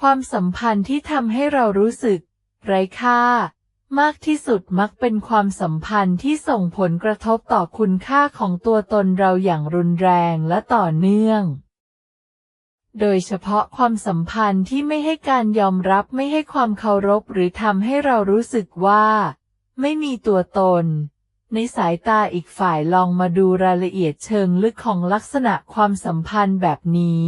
ความสัมพันธ์ที่ทำให้เรารู้สึก ไร้ค่า มากที่สุดมักเป็นความสัมพันธ์ที่ส่งผลกระทบต่อคุณค่าของตัวตนเราอย่างรุนแรงและต่อเนื่อง โดยเฉพาะความสัมพันธ์ที่ไม่ให้การยอมรับไม่ให้ความเคารพหรือทำให้เรารู้สึกว่า ไม่มีตัวตน ในสายตาอีกฝ่ายลองมาดูรายละเอียดเชิงลึกของลักษณะความสัมพันธ์แบบนี้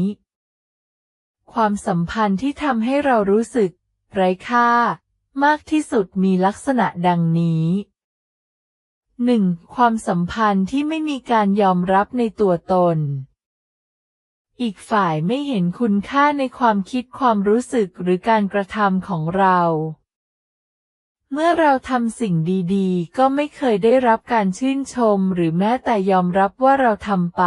ความสัมพันธ์ที่ทำให้เรารู้สึก ไร้ค่า มากที่สุดมีลักษณะดังนี้ 1. ความสัมพันธ์ที่ไม่มีการยอมรับในตัวตน อีกฝ่ายไม่เห็นคุณค่าในความคิดความรู้สึกหรือการกระทำของเรา เมื่อเราทำสิ่งดีๆ ก็ไม่เคยได้รับการชื่นชมหรือแม้แต่ยอมรับว่าเราทำไป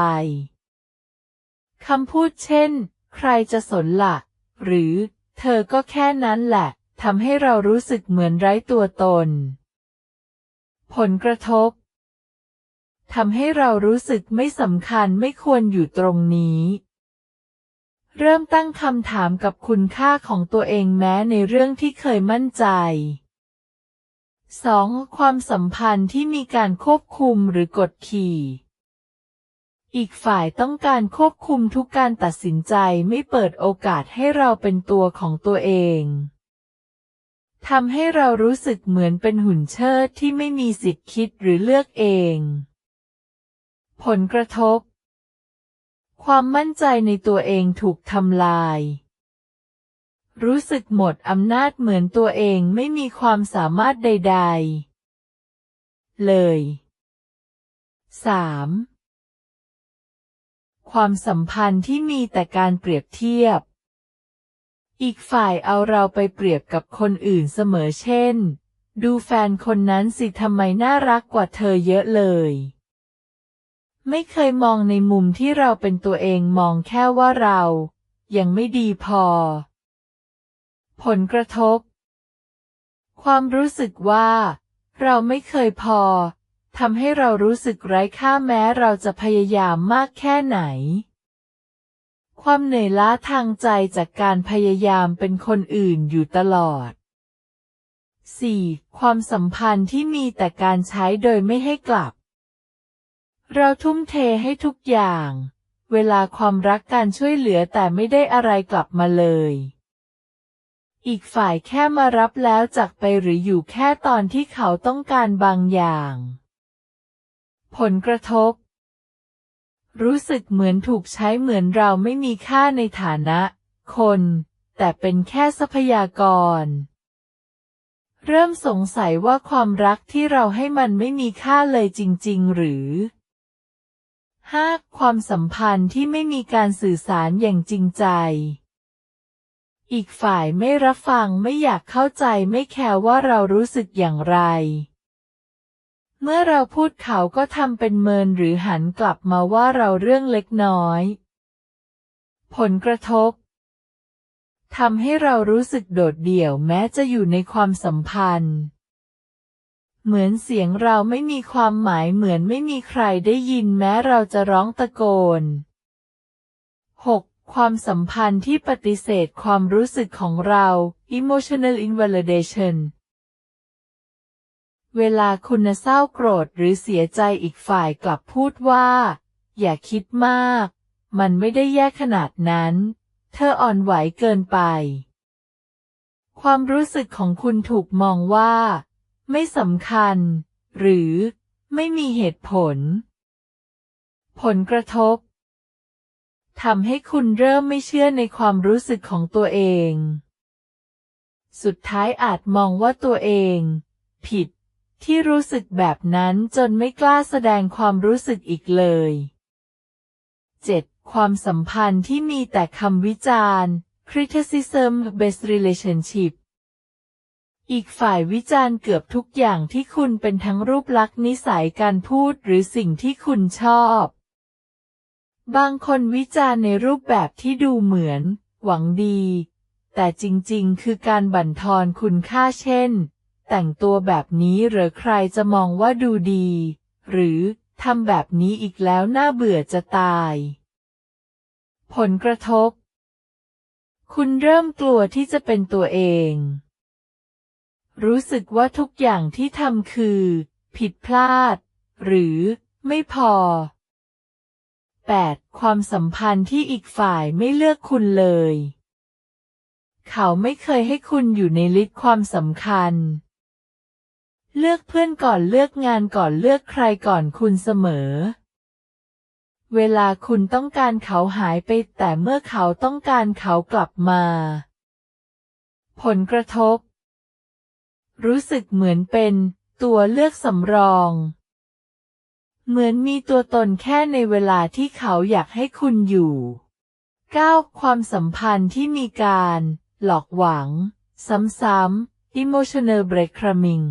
คำพูดเช่น ใครจะสนละ่ะ หรือเธอก็แค่นั้นแหละทำให้เรารู้สึกเหมือนไร้ตัวตน ผลกระทบทำให้เรารู้สึกไม่สำคัญไม่ควรอยู่ตรงนี้ เริ่มตั้งคำถามกับคุณค่าของตัวเองแม้ในเรื่องที่เคยมั่นใจ 2. ความสัมพันธ์ที่มีการควบคุมหรือกดขี่ อีกฝ่ายต้องการควบคุมทุกการตัดสินใจไม่เปิดโอกาสให้เราเป็นตัวของตัวเองทำให้เรารู้สึกเหมือนเป็นหุ่นเชิดที่ไม่มีสิทธิ์คิดหรือเลือกเอง ผลกระทบ ความมั่นใจในตัวเองถูกทำลาย รู้สึกหมดอำนาจเหมือนตัวเองไม่มีความสามารถใด ๆ เลย 3. ความสัมพันธ์ที่มีแต่การเปรียบเทียบ อีกฝ่ายเอาเราไปเปรียบกับคนอื่นเสมอเช่น ดูแฟนคนนั้นสิทำไมน่ารักกว่าเธอเยอะเลย ไม่เคยมองในมุมที่เราเป็นตัวเองมองแค่ว่าเรา ยังไม่ดีพอ ผลกระทบ ความรู้สึกว่า เราไม่เคยพอ ทำให้เรารู้สึกไร้ค่าแม้เราจะพยายามมากแค่ไหน ความเหนื่อยล้าทางใจจากการพยายามเป็นคนอื่นอยู่ตลอด 4. ความสัมพันธ์ที่มีแต่การใช้โดยไม่ให้กลับ เราทุ่มเทให้ทุกอย่าง เวลาความรักการช่วยเหลือแต่ไม่ได้อะไรกลับมาเลย อีกฝ่ายแค่มารับแล้วจากไปหรืออยู่แค่ตอนที่เขาต้องการบางอย่าง ผลกระทบ รู้สึกเหมือนถูกใช้เหมือนเราไม่มีค่าในฐานะ คน แต่เป็นแค่ทรัพยากร เริ่มสงสัยว่าความรักที่เราให้มันไม่มีค่าเลยจริง ๆ หรือ 5. ความสัมพันธ์ที่ไม่มีการสื่อสารอย่างจริงใจ อีกฝ่ายไม่รับฟังไม่อยากเข้าใจไม่แคร์ว่าเรารู้สึกอย่างไร เมื่อเราพูดเขาก็ทำเป็นเมินหรือหันกลับมาว่าเราเรื่องเล็กน้อย ผลกระทบทำให้เรารู้สึกโดดเดี่ยวแม้จะอยู่ในความสัมพันธ์ เหมือนเสียงเราไม่มีความหมายเหมือนไม่มีใครได้ยินแม้เราจะร้องตะโกน 6. ความสัมพันธ์ที่ปฏิเสธความรู้สึกของเรา emotional invalidation เวลาคุณเศร้าโกรธหรือเสียใจอีกฝ่ายกลับพูดว่า อย่าคิดมาก มันไม่ได้แย่ขนาดนั้น เธออ่อนไหวเกินไป ความรู้สึกของคุณถูกมองว่า ไม่สำคัญ หรือ ไม่มีเหตุผล ผลกระทบทำให้คุณเริ่มไม่เชื่อในความรู้สึกของตัวเอง สุดท้ายอาจมองว่าตัวเอง ผิด ที่รู้สึกแบบนั้นจนไม่กล้าแสดงความรู้สึกอีกเลย 7. ความสัมพันธ์ที่มีแต่คำวิจารณ์ criticism based relationship อีกฝ่ายวิจารณ์เกือบทุกอย่างที่คุณเป็นทั้งรูปลักษณ์นิสัยการพูดหรือสิ่งที่คุณชอบ บางคนวิจารณ์ในรูปแบบที่ดูเหมือน หวังดี แต่จริงๆ คือการบั่นทอนคุณค่าเช่น แต่งตัวแบบนี้หรือใครจะมองว่าดูดี หรือทำแบบนี้อีกแล้วน่าเบื่อจะตาย ผลกระทบ คุณเริ่มกลัวที่จะเป็นตัวเอง รู้สึกว่าทุกอย่างที่ทำคือ ผิดพลาด หรือไม่พอ 8. ความสัมพันธ์ที่อีกฝ่ายไม่เลือกคุณเลย เขาไม่เคยให้คุณอยู่ในลิสต์ความสำคัญ เลือกเพื่อนก่อนเลือกงานก่อนเลือกใครก่อนคุณเสมอ เวลาคุณต้องการเขาหายไป แต่เมื่อเขาต้องการเขากลับมา ผลกระทบ รู้สึกเหมือนเป็นตัวเลือกสำรอง เหมือนมีตัวตนแค่ในเวลาที่เขาอยากให้คุณอยู่ 9. ความสัมพันธ์ที่มีการ หลอกหวัง ซ้ำๆ emotional breadcrumbing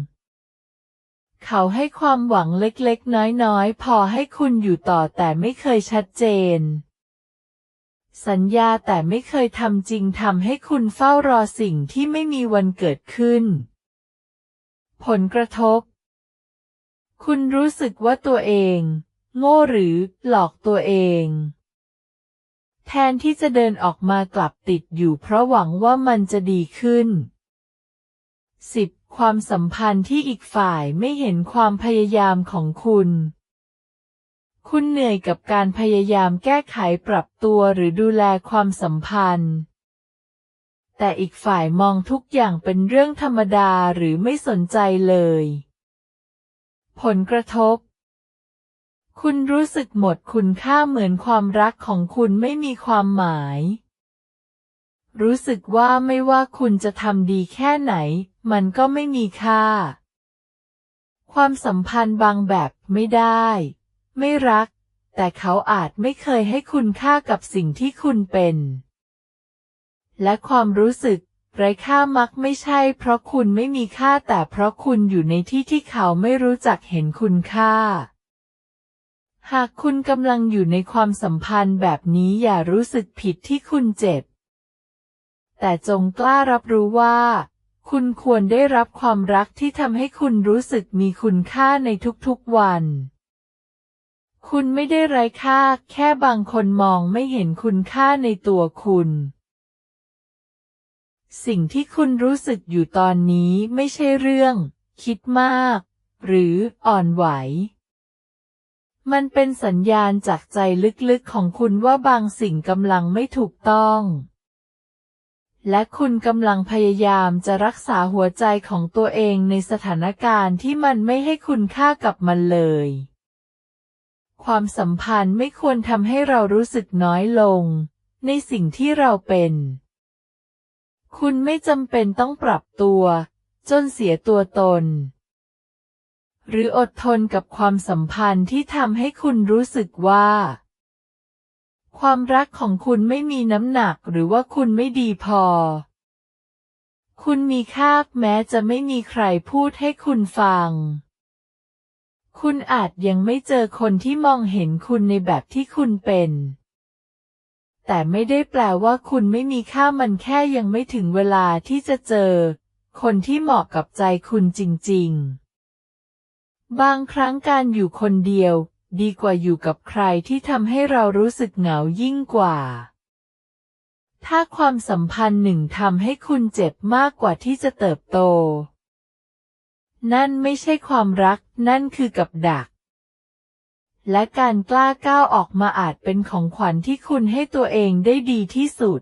เขาให้ความหวังเล็กๆ น้อยๆ พอให้คุณอยู่ต่อแต่ไม่เคยชัดเจน สัญญาแต่ไม่เคยทำจริงทำให้คุณเฝ้ารอสิ่งที่ไม่มีวันเกิดขึ้น ผลกระทบ คุณรู้สึกว่าตัวเอง โง่หรือหลอกตัวเอง แทนที่จะเดินออกมากลับติดอยู่เพราะหวังว่ามันจะดีขึ้น 10. ความสัมพันธ์ที่อีกฝ่ายไม่เห็นความพยายามของคุณ คุณเหนื่อยกับการพยายามแก้ไขปรับตัวหรือดูแลความสัมพันธ์ แต่อีกฝ่ายมองทุกอย่างเป็นเรื่องธรรมดาหรือไม่สนใจเลย ผลกระทบ คุณรู้สึกหมดคุณค่าเหมือนความรักของคุณไม่มีความหมาย รู้สึกว่าไม่ว่าคุณจะทำดีแค่ไหน มันก็ไม่มีค่า ความสัมพันธ์บางแบบไม่ได้ ไม่รัก แต่เขาอาจไม่เคยให้คุณค่ากับสิ่งที่คุณเป็น และความรู้สึกไร้ค่ามักไม่ใช่ เพราะคุณไม่มีค่าแต่เพราะคุณอยู่ในที่ที่เขาไม่รู้จักเห็นคุณค่า หากคุณกำลังอยู่ในความสัมพันธ์แบบนี้อย่ารู้สึกผิดที่คุณเจ็บ แต่จงกล้ารับรู้ว่า คุณควรได้รับความรักที่ทำให้คุณรู้สึกมีคุณค่าในทุกๆวัน คุณไม่ได้ไร้ค่า แค่บางคนมองไม่เห็นคุณค่าในตัวคุณ สิ่งที่คุณรู้สึกอยู่ตอนนี้ไม่ใช่เรื่อง คิดมาก หรืออ่อนไหว มันเป็นสัญญาณจากใจลึกๆของคุณว่าบางสิ่งกำลังไม่ถูกต้อง และคุณกำลังพยายามจะรักษาหัวใจของตัวเองในสถานการณ์ที่มันไม่ให้คุณค่ากับมันเลย ความสัมพันธ์ไม่ควรทำให้เรารู้สึกน้อยลง ในสิ่งที่เราเป็น คุณไม่จำเป็นต้องปรับตัว จนเสียตัวตน หรืออดทนกับความสัมพันธ์ที่ทำให้คุณรู้สึกว่า ความรักของคุณไม่มีน้ำหนักหรือว่าคุณไม่ดีพอ คุณมีค่าแม้จะไม่มีใครพูดให้คุณฟัง คุณอาจยังไม่เจอคนที่มองเห็นคุณในแบบที่คุณเป็น แต่ไม่ได้แปลว่าคุณไม่มีค่ามันแค่ยังไม่ถึงเวลาที่จะเจอ คนที่เหมาะกับใจคุณจริง ๆ บางครั้งการอยู่คนเดียว ดีกว่าอยู่กับใครที่ทำให้เรารู้สึกเหงายิ่งกว่า ถ้าความสัมพันธ์หนึ่งทำให้คุณเจ็บมากกว่าที่จะเติบโต นั่นไม่ใช่ความรัก นั่นคือกับดัก และการกล้าก้าวออกมาอาจเป็นของขวัญที่คุณให้ตัวเองได้ดีที่สุด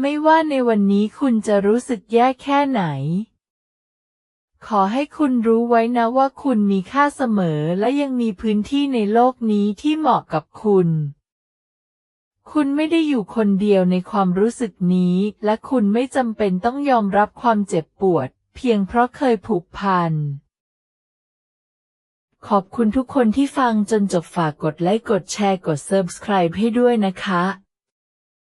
ไม่ว่าในวันนี้คุณจะรู้สึกแย่แค่ไหน ขอให้คุณรู้ไว้นะว่าคุณมีค่าเสมอและยังมีพื้นที่ในโลกนี้ที่เหมาะกับคุณ คุณไม่ได้อยู่คนเดียวในความรู้สึกนี้ และคุณไม่จำเป็นต้องยอมรับความเจ็บปวด เพียงเพราะเคยผูกพัน ขอบคุณทุกคนที่ฟังจนจบฝากกดไลค์กดแชร์กด Subscribe ให้ด้วยนะคะ